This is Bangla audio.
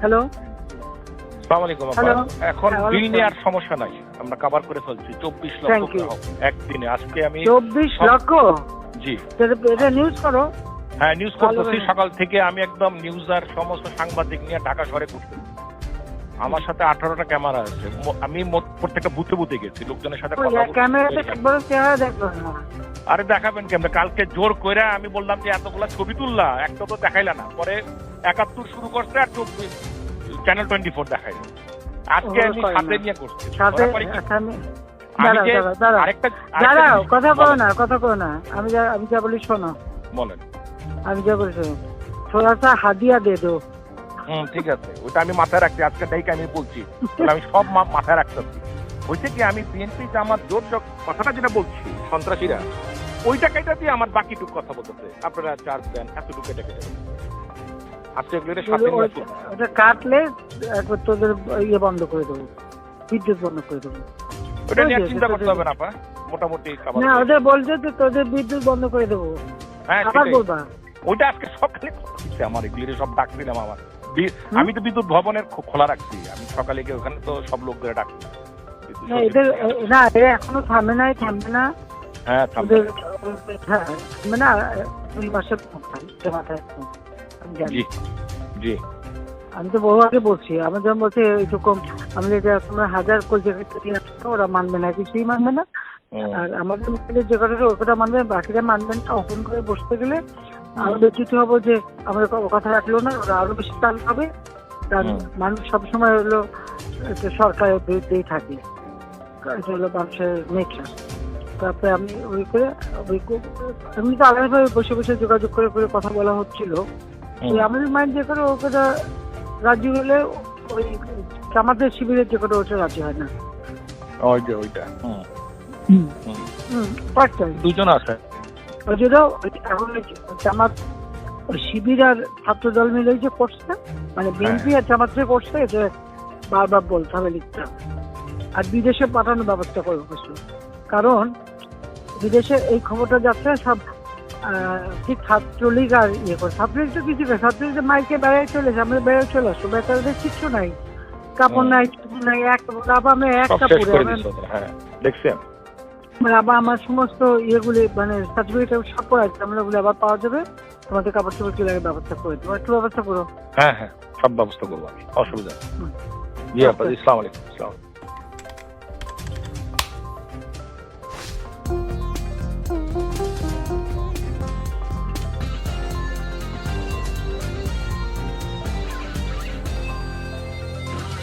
হ্যালো সালাম আলাইকুম। এখন হ্যাঁ, বিল। সমস্যা নাই। আমরা কভার করে ফেলছি চব্বিশ লক্ষ একদিনে। আজকে আমি চব্বিশ লক্ষ? জি। এটা- নিউজ করো। হ্যাঁ নিউজ করতেছি। সকাল থেকে আমি একদম নিউজ আর সমস্ত সাংবাদিক নিয়ে ঢাকা শহরে আমার সাথে আঠারোটা ক্যামেরা আছে। আমি প্রত্যেকটা বুথে বুথে গেছি। লোকজনের সাথে আরে দেখাবেন কেমন? কালকে জোর কইরা আমি বললাম যে এতগুলা ছবি তুললা একটা তো দেখাইলা না। পরে একাত্তর শুরু করছে আর চব্বিশ। চ্যানেল টোয়েন্টি ফোর দেখাই। আজকে আমি সাথে নিয়ে করছি। আমি আমি দাঁড়াও যে দাঁড়াও দাঁড়াও। আরেকটা আরেকটা দাঁড়াও জিনিস- কথা বলো না কথা বলো না। আমি যা আমি যা বলি শোনো। বলেন। আমি যা বলি শোনো। থোড়া সা হাদিয়া দে দো। হুম ঠিক আছে। ওটা আমি মাথায় রাখছি। আজকে ডাইকে আমি বলছি। তাহলে আমি সব মা- মাথায় রাখতেছি। হয়েছে কি আমি বিএনপি যে আমার জোর জোর কথাটা যেটা বলছি সন্ত্রাসীরা ওই টাকাটা দিয়ে আমার বাকিটুকু কথা বলতেছে। আপনারা চার্জ দেন এতটুকু কেটে দেন। আজকে এগুলো সাথে ওটা কাটলে একবার তোদের ইয়ে বন্ধ করে দেবো বিদ্যুৎ বন্ধ করে দেবো। ওটা নিয়ে আর ওই যে, চিন্তা করতে হবে না আপা। মোটামুটি খাবার না ওদের বলছে যে তোদের বিদ্যুৎ বন্ধ করে দেবো। হ্যাঁ আবার বলবা? ওইটা আজকে সকালে আমার এগুলো সব ডাক দিলাম আমার। আমি তো বিদ্যুৎ ভবনের খোলা রাখছি। আমি সকালে গিয়ে ওখানে তো সব লোকদের ডাকছি না এ- না এরা এখনও থামে নাই থামবে না। হ্যাঁ থামবে। হ্যাঁ না দুই মাসের মাথায়। আমি জানি। জি জি। আমি তো বহু আগে বলছি আমার যখন বলছে এইরকম আমি যে হাজার কোটি টাকা ওরা মানবে না কিছুই মানবে না। আর আমাদের যে কথাটা কথা মানবে বাকিরা মানবেন না ওপেন করে বসতে গেলে আরও ব্যতীত হব যে আমাদের ক- কথা রাখল না ওরা আরও বেশি চাল পাবে। কারণ। মানুষ সবসময় হলো সরকারের বিরুদ্ধেই থাকে। এটা হলো মানুষের নেচার তারপরে আমি ওই করে ওই এমনি তো আলাদাভাবে বসে বসে যোগাযোগ করে করে কথা বলা হচ্ছিল। আমাদের মাইন্ড যে করে ওটা রাজি হলে ওই আমাদের শিবিরের যে করে ওটা রাজি হয় না। ওই যে ওইটা। হুম। দুজন আছে ওই এখন জামাত শিবির আর ছাত্র দল মিলে যে করছে মানে বিএনপি আর জামাত যে করছে যে বারবার বলতে হবে লিখতে হবে। আর বিদেশে পাঠানোর ব্যবস্থা করব কিছু কারণ বিদেশে এই খবরটা যাচ্ছে সব ঠিক ছাত্রলীগ আর ইয়ে করে। ছাত্রলীগ তো কিছু না ছাত্রলীগ তো মাইকে বেড়ায় চলেছে আমরা বেড়ায় চলে আসব বেকারদের কিচ্ছু নাই। কাপড় নাই নাই এক আবার আমি এক কাপড়ে করে হ্যাঁ দেখছেন? আবার আমার সমস্ত ইয়েগুলি মানে সার্টিফিকেট সব পড়া আছে আমরা ওগুলো আবার পাওয়া যাবে। তোমাদের কাপড় চোপড় কি লাগে ব্যবস্থা করে দেবো। একটু ব্যবস্থা করো? হ্যাঁ হ্যাঁ সব ব্যবস্থা করব আমি অসুবিধা নেই। জি আপা ইসলাম আলাইকুম ইসলাম